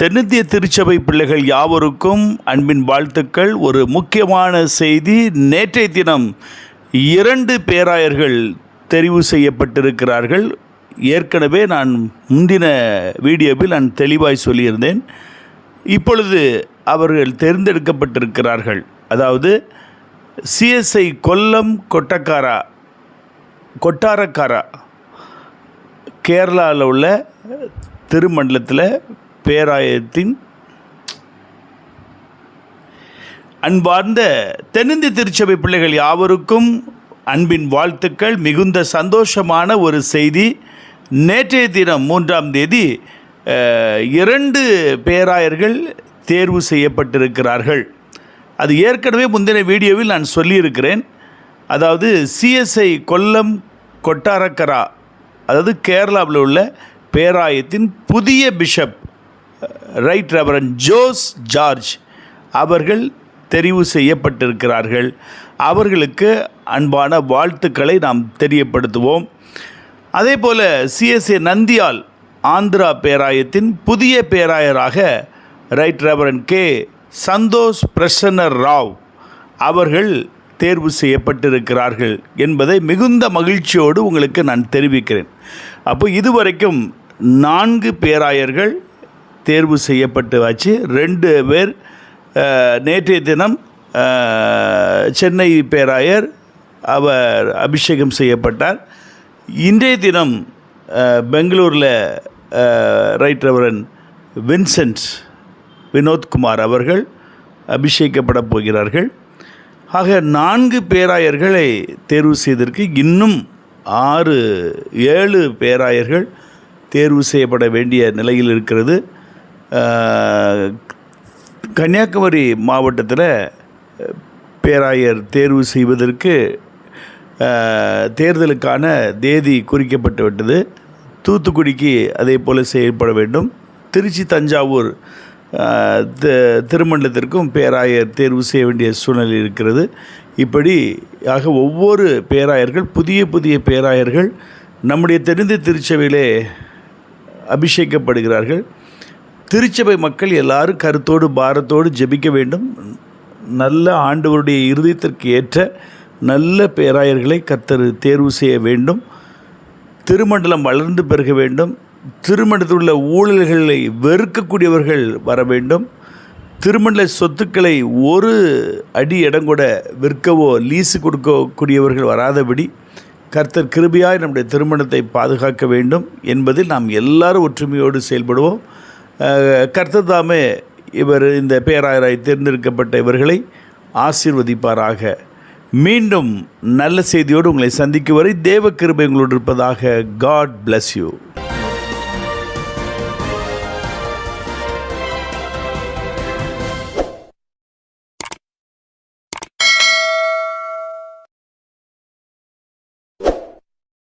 தென்னிந்திய திருச்சபை பிள்ளைகள் யாவருக்கும் அன்பின் வாழ்த்துக்கள். ஒரு முக்கியமான செய்தி நேற்றைய தினம் இரண்டு பேராயர்கள் தெரிவு செய்யப்பட்டிருக்கிறார்கள். ஏற்கனவே நான் முந்தின வீடியோவில் நான் தெளிவாய் சொல்லியிருந்தேன். இப்பொழுது அவர்கள் தேர்ந்தெடுக்கப்பட்டிருக்கிறார்கள். அதாவது சிஎஸ்ஐ கொல்லம் கொட்டக்காரா கொட்டாரக்காரா கேரளாவில் உள்ள திருமண்டலத்தில் பேராயத்தின் அன்பார்ந்த தென்னிந்திய திருச்சபை பிள்ளைகள் யாவருக்கும் அன்பின் வாழ்த்துக்கள். மிகுந்த சந்தோஷமான ஒரு செய்தி. நேற்றைய தினம் மூன்றாம் தேதி இரண்டு பேராயர்கள் தேர்வு செய்யப்பட்டிருக்கிறார்கள். அது ஏற்கனவே முந்தின வீடியோவில் நான் சொல்லியிருக்கிறேன். அதாவது சிஎஸ்ஐ கொல்லம் கொட்டாரக்கரா அதாவது கேரளாவில் உள்ள பேராயத்தின் புதிய bishop right reverend Jose George அவர்கள் தெரிவு செய்யப்பட்டிருக்கிறார்கள். அவர்களுக்கு அன்பான வாழ்த்துக்களை நாம் தெரியப்படுத்துவோம். அதே போல் C S I Nandyal Andhra பேராயத்தின் புதிய பேராயராக right reverend K Santosh Prasanna Rao அவர்கள் தேர்வு செய்யப்பட்டிருக்கிறார்கள் என்பதை மிகுந்த மகிழ்ச்சியோடு உங்களுக்கு நான் தெரிவிக்கிறேன். அப்போ இதுவரைக்கும் நான்கு பேராயர்கள் தேர்வு செய்யப்பட்டு வச்சு ரெண்டு பேர் நேற்றைய தினம் சென்னை பேராயர் அவர் அபிஷேகம் செய்யப்பட்டார். இன்றைய தினம் பெங்களூரில் ரைட் ரெவரன் வின்சென்ட் வினோத்குமார் அவர்கள் அபிஷேகப்படப் போகிறார்கள். ஆக நான்கு பேராயர்களை தேர்வு செய்திருக்கு இன்னும் ஆறு ஏழு பேராயர்கள் தேர்வு செய்யப்பட வேண்டிய நிலையில் இருக்கிறது. கன்னியாகுமரி மாவட்டத்தில் பேராயர் தேர்வு செய்வதற்கு தேர்தலுக்கான தேதி குறிக்கப்பட்டு விட்டது. தூத்துக்குடிக்கு அதே போல் செயல்பட வேண்டும். திருச்சி தஞ்சாவூர் திருமண்டலத்திற்கும் பேராயர் தேர்வு செய்ய வேண்டிய சூழ்நிலை இருக்கிறது. இப்படி ஆக ஒவ்வொரு பேராயர்கள் புதிய புதிய பேராயர்கள் நம்முடைய தெரிந்த திருச்சபையிலே அபிஷேகப்படுகிறார்கள். திருச்சபை மக்கள் எல்லாரும் கருத்தோடு பாரத்தோடு ஜெபிக்க வேண்டும். நல்ல ஆண்டவருடைய இருதயத்திற்கு ஏற்ற நல்ல பேராயர்களை கர்த்தர் தேர்வு செய்ய வேண்டும். திருமண்டலம் வளர்ந்து பெருக வேண்டும். திருமணத்தில் உள்ள ஊழல்களை வெறுக்கக்கூடியவர்கள் வர வேண்டும். திருமண சொத்துக்களை ஒரு அடி இடம் கூட விற்கவோ லீஸு கொடுக்கக்கூடியவர்கள் வராதபடி கர்த்தர் கிருபியாய் நம்முடைய திருமணத்தை பாதுகாக்க வேண்டும் என்பதில் நாம் எல்லாரும் ஒற்றுமையோடு செயல்படுவோம். கர்த்ததாமே கர்த்தர் தாமே இவர் இந்த பேராயராய் தேர்ந்தெடுக்கப்பட்ட இவர்களை ஆசீர்வதிப்பாராக. மீண்டும் நல்ல செய்தியோடு உங்களை சந்திக்கும் வரை தேவ கிருபை உங்களோடு இருப்பதாக காட் பிளஸ் யூ